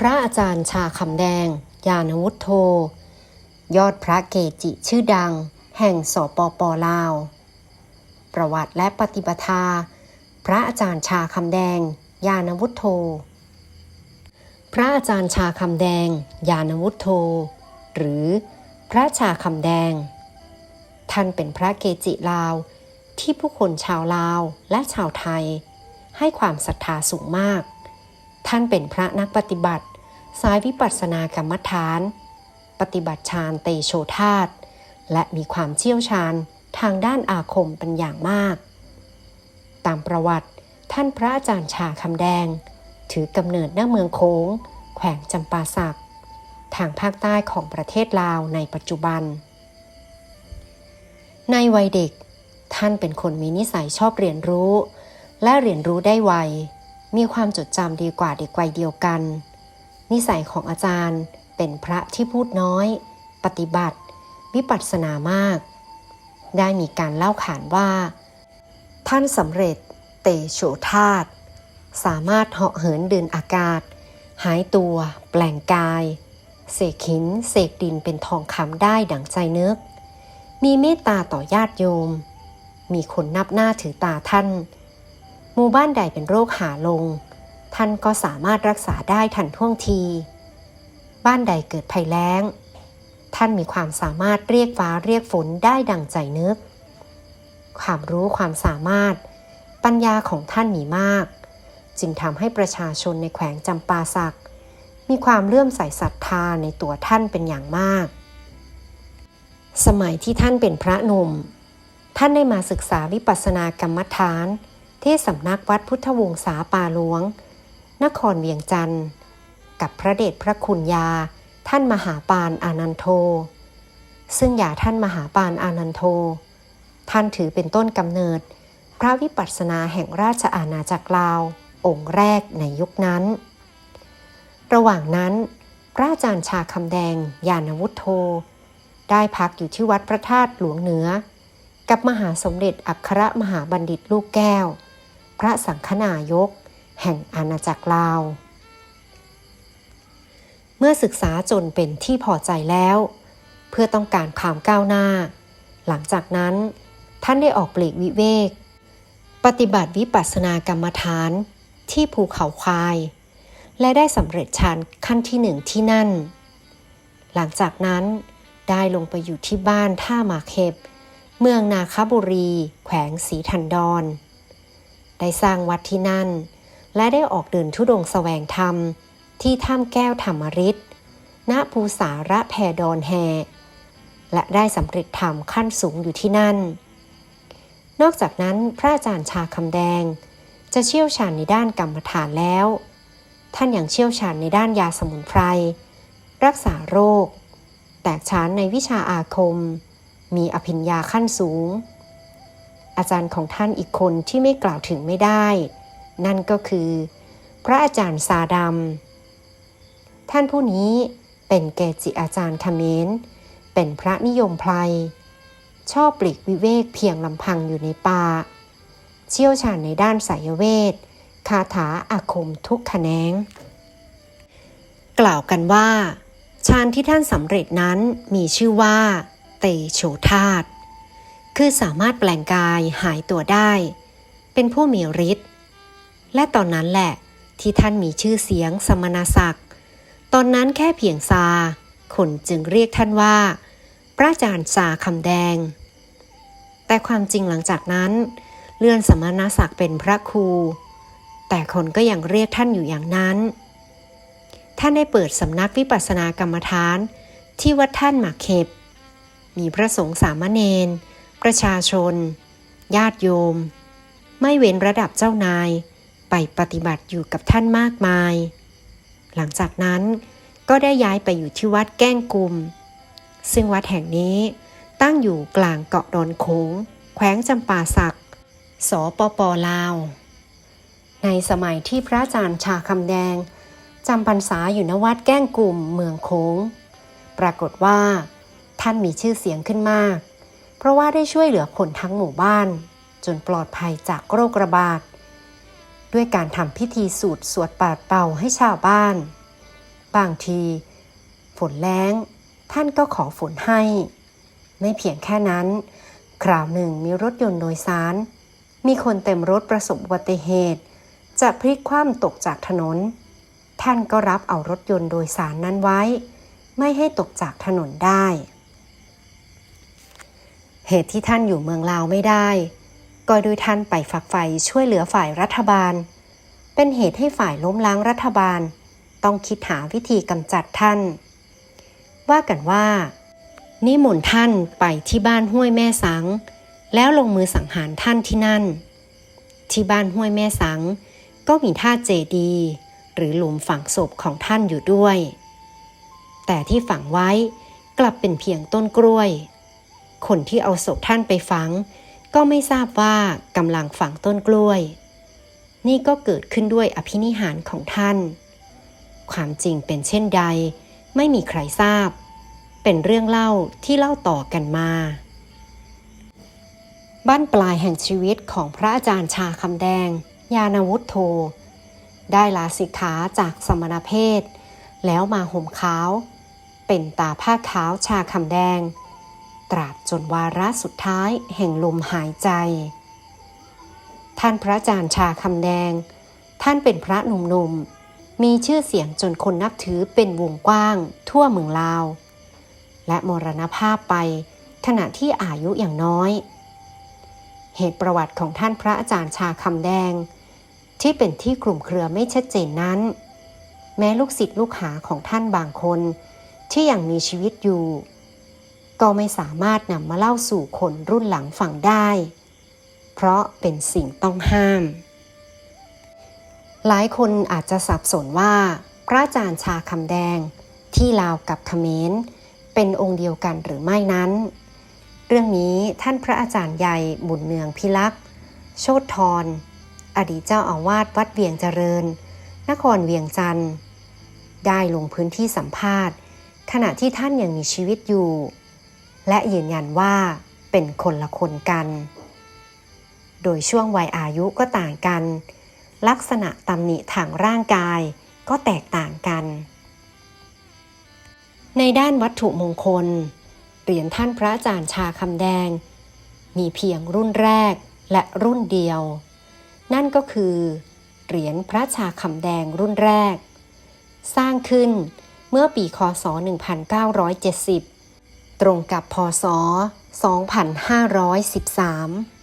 พระอาจารย์ชาคำแดง ยานวุฒโธ ยอดพระเกจิชื่อดัง แห่งสปปลาว ประวัติและปฏิปทาพระอาจารย์ชาคำแดง ยานวุฒโธ พระอาจารย์ชาคำแดง ยานวุฒโธ หรือพระชาคำแดง ท่านเป็นพระเกจิลาวที่ผู้คนชาวลาวและชาวไทย ให้ความศรัทธาสูงมาก ท่านเป็นพระนักปฏิบัติ สายวิปัสสนากรรมฐาน ปฏิบัติฌานเตโชธาตและมีความเชี่ยวชาญทางด้านอาคมเป็นอย่างมาก ตามประวัติท่านพระอาจารย์ชาคำแดง ถือกำเนิดณเมืองโค้ง แขวงจำปาสัก ทางภาคใต้ของประเทศลาวในปัจจุบัน ในวัยเด็ก ท่านเป็นคนมีนิสัยชอบเรียนรู้ และเรียนรู้ได้ไว มีความจดจำดีกว่าเด็กวัยเดียวกัน นิสัยของอาจารย์เป็นพระที่พูดน้อย ปฏิบัติ วิปัสสนามาก ได้มีการเล่าขานว่า ท่านสำเร็จเตโชธาตสามารถเหาะเหินเดินอากาศ หายตัว แปลงกาย เสกหินเสกดินเป็นทองคำได้ดังใจนึก มีเมตตาต่อญาติโยม มีคนนับหน้าถือตาท่าน หมู่บ้านใดเป็นโรคหาลง ท่านก็สามารถรักษาได้ทันท่วงที บ้านใดเกิดภัยแล้ง ท่านมีความสามารถเรียกฟ้าเรียกฝนได้ดังใจนึก ความรู้ความสามารถ ปัญญาของท่านมีมาก จึงทำให้ประชาชนในแขวงจำปาสัก มีความเลื่อมใสศรัทธาในตัวท่านเป็นอย่างมาก สมัยที่ท่านเป็นพระหนุ่ม ท่านได้มาศึกษาวิปัสสนากรรมฐานที่สำนักวัดพุทธวงศาป่าหลวง นครเวียงจันทร์ กับพระเดชพระคุณยา ท่านมหาปานอานันโท ซึ่งยาท่านมหาปานอานันโท ท่านถือเป็นต้นกำเนิด พระวิปัสสนาแห่งราชอาณาจักรลาว องค์แรกในยุคนั้น ระหว่างนั้น พระอาจารย์ชาคำแดงยานวุฒโธ ได้พักอยู่ที่วัดพระธาตุหลวงเหนือ กับมหาสมเด็จอัครมหาบัณฑิตลูกแก้ว พระสังฆนายก แห่งอาณาจักรลาว เมื่อศึกษาจนเป็นที่พอใจแล้ว เพื่อต้องการความก้าวหน้า หลังจากนั้นท่านได้ออกปลีกวิเวก ปฏิบัติวิปัสสนากรรมฐานที่ภูเขาควาย และได้สำเร็จฌานขั้นที่หนึ่งที่นั่น หลังจากนั้นได้ลงไปอยู่ที่บ้านท่าหมาเห็บ เมืองนาคบุรี แขวงศรีทันดร ได้สร้างวัดที่นั่น และได้ออกเดินทุดงค์แสวงธรรม ที่ถ้ำแก้วธรรมริตณภูสาระแพดอนแฮ และได้สำเร็จธรรมขั้นสูงอยู่ที่นั่น นอกจากนั้นพระอาจารย์ชาคำแดง จะเชี่ยวชาญในด้านกรรมฐานแล้ว ท่านยังเชี่ยวชาญในด้านยาสมุนไพร รักษาโรค แตกฉานในวิชาอาคม มีอภิญญาขั้นสูง อาจารย์ของท่านอีกคนที่ไม่กล่าวถึงไม่ได้ นั่นก็คือ พระอาจารย์ซาดำท่านผู้นี้เป็นเกจิอาจารย์เขมรเป็นพระนิยมไพรชอบปลีกวิเวกเพียงลำพังอยู่ในป่า เชี่ยวชาญในด้านไสยเวท คาถาอาคมทุกแขนง กล่าวกันว่าฌานที่ท่านสำเร็จนั้นมีชื่อว่า เตโชธาตคือสามารถแปลงกายหายตัวได้ เป็นผู้มีฤทธิ์ และตอนนั้นแหละที่ท่านมีชื่อเสียงสมณศักดิ์ ตอนนั้นแค่เพียงซา คนจึงเรียกท่านว่า พระอาจารย์ซาคำแดง แต่ความจริงหลังจากนั้น เลื่อนสมณศักดิ์เป็นพระครู แต่คนก็ยังเรียกท่านอยู่อย่างนั้น ท่านได้เปิดสำนักวิปัสสนากรรมฐานที่วัดท่านหมากเข็บ มีพระสงฆ์สามเณร ประชาชน ญาติโยม ไม่เว้นระดับเจ้านาย ไปปฏิบัติอยู่กับท่านมากมาย หลังจากนั้นก็ได้ย้ายไปอยู่ที่วัดแก้งกุม ซึ่งวัดแห่งนี้ตั้งอยู่กลางเกาะดอนโขงแขวงจำปาสัก สปปลาว ในสมัยที่พระอาจารย์ชาคำแดงจำพรรษาอยู่ณวัดแก้งกลุ่มเมืองโขงปรากฏว่า ท่านมีชื่อเสียงขึ้นมาก เพราะว่าได้ช่วยเหลือคนทั้งหมู่บ้าน จนปลอดภัยจากโรคระบาด ด้วยการทำพิธีสูตรสวดปาดเป่าให้ชาวบ้าน บางที ฝนแล้ง ท่านก็ขอฝนให้ ไม่เพียงแค่นั้น คราวหนึ่งมีรถยนต์โดยสาร มีคนเต็มรถประสบอุบัติเหตุ จะพลิกคว่ำตกจากถนน ท่านก็รับเอารถยนต์โดยสารนั้นไว้ ไม่ให้ตกจากถนนได้ เหตุที่ท่านอยู่เมืองลาวไม่ได้ ก็โดยท่านไปฝักใฝ่ช่วยเหลือฝ่ายรัฐบาล เป็นเหตุให้ฝ่ายล้มล้างรัฐบาล ต้องคิดหาวิธีกำจัดท่าน ว่ากันว่า นิมนต์ท่านไปที่บ้านห้วยแม่สัง แล้วลงมือสังหารท่านที่นั่น ที่บ้านห้วยแม่สัง ก็มีท่าเจดีหรือหลุมฝังศพของท่านอยู่ด้วย แต่ที่ฝังไว้กลับเป็นเพียงต้นกล้วย คนที่เอาศพท่านไปฝัง ก็ไม่ทราบว่ากำลังฝังต้นกล้วย นี่ก็เกิดขึ้นด้วยอภินิหารของท่าน ความจริงเป็นเช่นใด ไม่มีใครทราบ เป็นเรื่องเล่าที่เล่าต่อกันมา บ้านปลายแห่งชีวิตของพระอาจารย์ชาคำแดง ยานวุฒโธ ได้ลาสิกขาจากสมณเพศ แล้วมาห่มขาว เป็นตาผ้าขาวชาคำแดง ตราบจนวาระสุดท้ายแห่งลมหายใจ ท่านพระอาจารย์ชาคำแดง ท่านเป็นพระหนุ่มๆ มีชื่อเสียงจนคนนับถือเป็นวงกว้าง ทั่วเมืองลาว และมรณภาพไปขณะที่อายุอย่างน้อย เหตุประวัติของท่านพระอาจารย์ชาคำแดง ที่เป็นที่กลุ่มเครือไม่ชัดเจนนั้น แม้ลูกศิษย์ลูกหาของท่านบางคน ที่ยังมีชีวิตอยู่ ก็ไม่สามารถนำมาเล่าสู่คนรุ่นหลังฟังได้ เพราะเป็นสิ่งต้องห้าม หลายคนอาจจะสับสนว่า พระอาจารย์ชาคำแดง ที่ลาวกับเขมรเป็นองค์เดียวกันหรือไม่นั้น เรื่องนี้ท่านพระอาจารย์ใหญ่บุญเนืองพิลักษ์โชตทรอดีตเจ้าอาวาสวัดเวียงเจริญ นครเวียงจันทร์ได้ลงพื้นที่สัมภาษณ์ ขณะที่ท่านยังมีชีวิตอยู่ และยืนยันว่าเป็นคนละคนกัน โดยช่วงวัยอายุก็ต่างกัน ลักษณะตำหนิทางร่างกายก็แตกต่างกัน ในด้านวัตถุมงคล เหรียญท่านพระอาจารย์ชาคำแดง มีเพียงรุ่นแรกและรุ่นเดียว นั่นก็คือ เหรียญพระชาคำแดงรุ่นแรก สร้างขึ้นเมื่อปีคศ 1970 ตรงกับพศ 2513